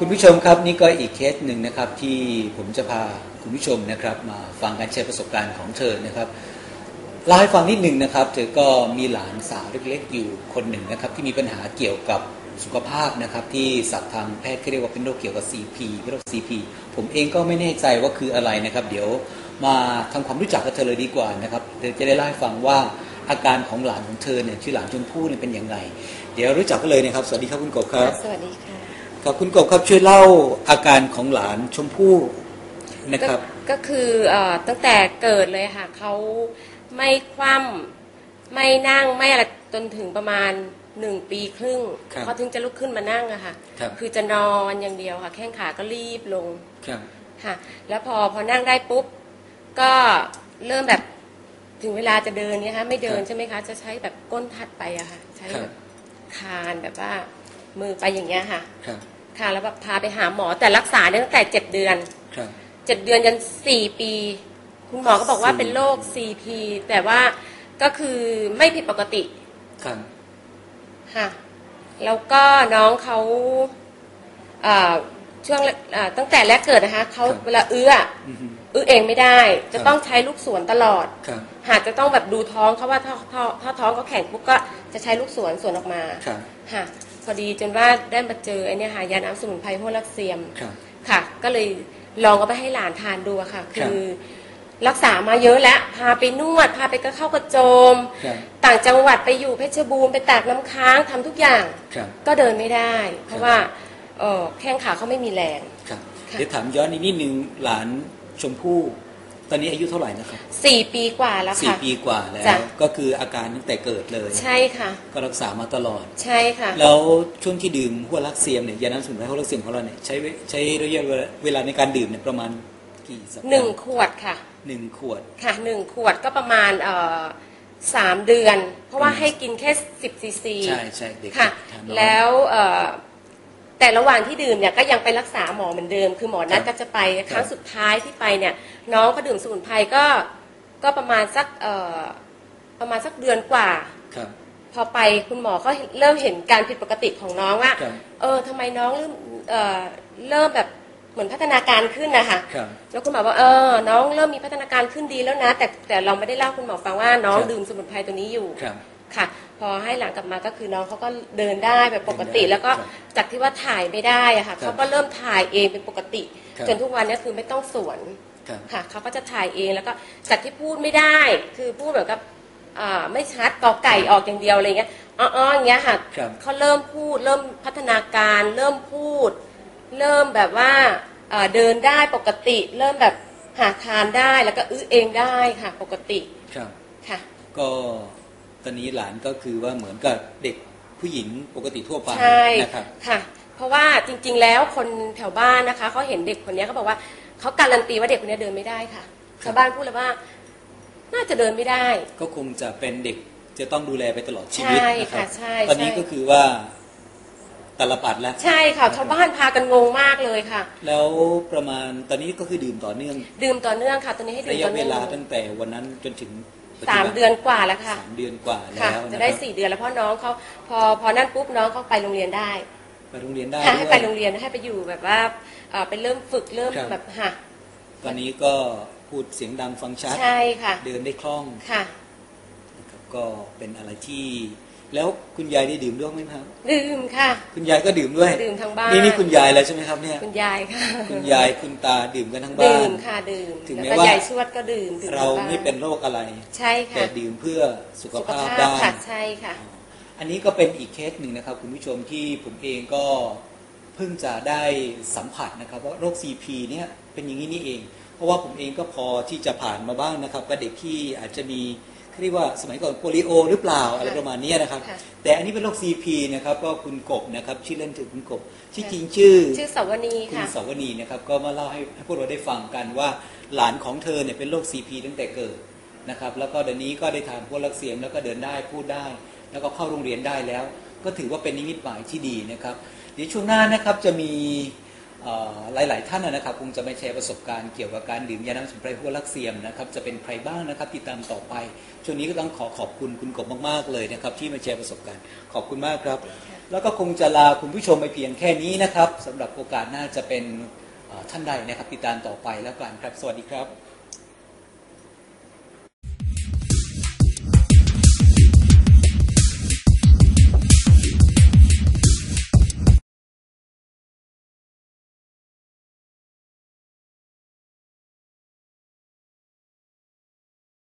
คุณผู้ชมครับนี่ก็อีกเคสหนึ่งนะครับที่ผมจะพาคุณผู้ชมนะครับมาฟังการแชร์ประสบการณ์ของเธอนะครับเล่าให้ฟังนิดหนึ่งนะครับ เธอก็มีหลานสาวเล็กๆอยู่คนหนึ่งนะครับ ที่มีปัญหาเกี่ยวกับสุขภาพนะครับที่ศัพท์ทางแพทย์เขาเรียกว่าเป็นโรคเกี่ยวกับ CP โรค CP ผมเองก็ไม่แน่ใจว่าคืออะไรนะครับ เดี๋ยวมาทำความรู้จักกับเธอเลยดีกว่านะครับเธอจะได้เล่าให้ฟังว่าอาการของหลานของเธอเนี่ยชื่อหลานชมพู่เนี่ยเป็นอยังไงเดี๋ยวรู้จักกันเลยนะครับ สวัสดีครับคุณกบครับ สวัสดีค่ะ ครับคุณกบครับช่วยเล่าอาการของหลานชมพู่นะครับ ก็ก็คือเอ่อตั้งแต่เกิดเลยค่ะเขาไม่คว่ำไม่นั่งไม่อะไรจนถึงประมาณหนึ่งปีครึ่งครับเขาถึงจะลุกขึ้นมานั่งอะค่ะครับอจะนอนอย่างเดียวค่ะ แข้งขาก็รีบลงครับค่ะ แล้วพอพอนั่งได้ปุ๊บ ก็เริ่มแบบถึงเวลาจะเดินเนี่ยค่ะไม่เดินใช่ไหมคะ จะใช้แบบก้นทัดไปอะค่ะ ใช้ครัแบบบคานแบบว่ามือไปอย่างเงี้ยค่ะ ครับค่ะแล้วแบบพาไปหาหมอแต่รักษาเนี่ยตั้งแต่เจ็ดเดือนครับ เจ็ดเดือนยันสี่ปี คุณหมอก็บอกว่าสี่เป็นโรค CP แต่ว่าก็คือไม่ผิดปกติครับค่ะ แล้วก็น้องเขาเอ่อช่วงแรกเอ่อตั้งแต่แรกเกิดนะคะเขาเวลาเอื้ออือฮึอื้อเองไม่ได้ จะครับต้องใช้ลูกสวนตลอด ครับหากจะต้องแบบดูท้องเขาว่าถ้าถ้าถ้าท้องเขาแข็งปุ๊บก็จะใช้ลูกสวนสวนออกมา ครับ ค่ะ พอดีจนว่าได้มาเจอไอ้เนี่ยค่ะยาน้ำสมุนไพรหัวลักเซียมครับ ค่ะ ก็เลยลองเอาไปให้หลานทานดูอะค่ะ ครับ คือรักษามาเยอะแล้ว พาไปนวด พาไปก็เข้ากระโจม ครับต่างจังหวัดไปอยู่เพชรบูรณ์ไปตากน้ำค้างทำทุกอย่าง ครับ ก็เดินไม่ได้ เพครัราะบว่าเออแข้งขาเขาไม่มีแรง ครับค่ะ เดี๋ยวถามย้อนอีกนิดนึงหลานชมพู่ ตอนนี้อายุเท่าไหร่นะครับสี่ปีกว่าแล้วสี่ค่ะ ปีกว่าแล้วจ้ะก็คืออาการตั้งแต่เกิดเลย ใช่ค่ะ ก็รักษามาตลอด ใช่ค่ะ แล้วช่วงที่ดื่มหัวลักเซียมเนี่ยยาน้ำสมุนไพรหัวลักเซียมของเราเนี่ยใช้เวใช้ระยะเวลาในการดื่มเนี่ยประมาณกี่สัปดาห์หนึ่งขวดค่ะ หนึ่งขวด ค่ะหนึ่งขวดก็ประมาณเอ่อสามเดือน เพราะว่าอืมให้กินแค่สิบซีซีใช่ใช่เด็กค่ะ ทานน้อยแล้วเอ่อ แต่ระหว่างที่ดื่มเนี่ยก็ยังไปรักษาหมอเหมือนเดิม คือหมอนัดครัก็บจะไปครับครั้งสุดท้ายที่ไปเนี่ย น้องก็ดื่มสมุนไพรก็ก็ประมาณสักเอ่อประมาณสักเดือนกว่า ครับ พอไปคุณหมอก็เริ่มเห็นการผิดปกติของน้องว่า ครับ เออทำไมน้องเริ่มเอ่อเริ่มแบบเหมือนพัฒนาการขึ้นนะคะครับ แล้วคุณหมอบอกเออ น้องเริ่มมีพัฒนาการขึ้นดีแล้วนะ แต่แต่เราไม่ได้เล่าคุณหมอฟังว่าน้องครับ ดื่มสมุนไพรตัวนี้อยู่ ครับ ค่ะ พอให้หลังกลับมาก็คือน้องเขาก็เดินได้แบบปกติเดินได้แล้วก็ครับจากที่ว่าถ่ายไม่ได้อะค่ะครับเขาก็เริ่มถ่ายเองเป็นปกติครับจนทุกวันนี้คือไม่ต้องสวนครับค่ะเขาก็จะถ่ายเองแล้วก็จากที่พูดไม่ได้ คือพูดแบบกับอ่าไม่ชัดกอไก่ออกอย่างเดียวอะไรเงี้ยอ้อๆอย่างเงี้ยค่ะครับเขาเริ่มพูด เริ่มพัฒนาการ เริ่มพูด เริ่มแบบว่าเอ่อเดินได้ปกติ เริ่มแบบหาทานได้แล้วก็อื้อเองได้ค่ะ ปกติครับค่ะ ก็ ตอนนี้หลานก็คือว่าเหมือนกับเด็กผู้หญิงปกติทั่วไปใช่นะครับค่ะ เพราะว่าจริง ๆ แล้วคนแถวบ้านนะคะเขาเห็นเด็กคนนี้เขาบอกว่าเขาการันตีว่าเด็กคนนี้เดินไม่ได้ค่ะครับชาวบ้านพูดเลยว่า น่าจะเดินไม่ได้ ก็คงจะเป็นเด็กจะต้องดูแลไปตลอดชีวิตใช่นะครับค่ะใช่ตอนนี้ใช่ก็คือว่าตาลปัดแล้วใช่ค่ะชาวบ้านพากันงงมากเลยค่ะ แล้วประมาณตอนนี้ก็คือดื่มต่อเนื่อง ดื่มต่อเนื่องค่ะตอนนี้ให้ดื่ระมยะต่อเวเนื่องลาตั้งแต่วันนั้นจนถึง ปัจจุสามบัเดือนกว่าแล้วค่ะ สามเดือนกว่าค่ะแล้วจะนะได้ครับสี่เดือนแล้วเพราะน้องเขาพอพอนั่นปุ๊บน้องเขาไปโรงเรียนได้ไปโรงเรียนได้ค่ะด้ให้วไปย โรงเรียนให้ไปอยู่แบบว่าเอ่อไปเริ่มฝึกเริ่มครับ แบบค่ะตอนนี้ก็พูดเสียงดังฟังชัด ใช่ค่ะเดินได้คล่องค่ะ นะครับก็เป็นอะไรที่ แล้วคุณยายได้ดื่มด้วยไหมครับ ดื่มค่ะ คุณยายก็ดื่มด้วย ดื่มทั้งบ้าน นี่นี่คุณยายแล้วใช่ไหมครับเนี่ย คุณยายค่ะ คุณยายคุณตาดื่มกันทั้งบ้าดื่นมค่ะดื่ม ถึงแล้วแม้ก็ว่ายายชวดก็ดื่มดื่มเราทั้งบ้ไม่เป็นโรคอะไร ใช่ค่ะ แต่ดื่มเพื่อสุขสุขภาพภาพได้ค่ะใช่ค่ะ อันนี้ก็เป็นอีกเคสหนึ่งนะครับ คุณผู้ชมที่ผมเองก็เพิ่งจะได้สัมผัสนะครับว่าโรค CP เนี่ยเป็นอย่างนี้นี่เอง เพราะว่าผมเองก็พอที่จะผ่านมาบ้างนะครับกับเด็กที่อาจจะมี เขาเรียกว่าสมัยก่อนโปลิโอ หรือเปล่าอะไรประมาณนี้นะครับค่ะแต่อันนี้เป็นโรค CP นะครับก็คุณกบนะครับชื่อเล่นถือคุณกบชื่อจริงชื่อ ชื่อสาวนีคุณค่ะสาวนีนะครับก็มาเล่าให้ให้พวกเราได้ฟังกันว่าหลานของเธอเนี่ยเป็นโรค CP ตั้งแต่เกิดนะครับ แล้วก็เดี๋ยวนี้ก็ได้ทานพวกลักเสียมแล้วก็เดินได้พูดได้ แล้วก็เข้าโรงเรียนได้แล้ว ก็ถือว่าเป็นนิมิตหมายที่ดีนะครับเดี๋ยวช่วงหน้านะครับจะมีเอ่อ หลาย ๆ ท่านนะครับคงจะไม่แชร์ประสบการณ์เกี่ยวกับการดื่มยาน้ำสมุนไพรหัวลักเซียมนะครับจะเป็นใครบ้างนะครับติดตามต่อไปช่วงนี้ก็ต้องขอขอบคุณคุณกบมาก ๆ เลยนะครับที่มาแชร์ประสบการณ์ขอบคุณมากครับ แล้วก็คงจะลาคุณผู้ชมไปเพียงแค่นี้นะครับสำหรับโอกาสหน้าจะเป็นท่านใดนะครับติดตามต่อไปแล้วกันครับ สวัสดีครับ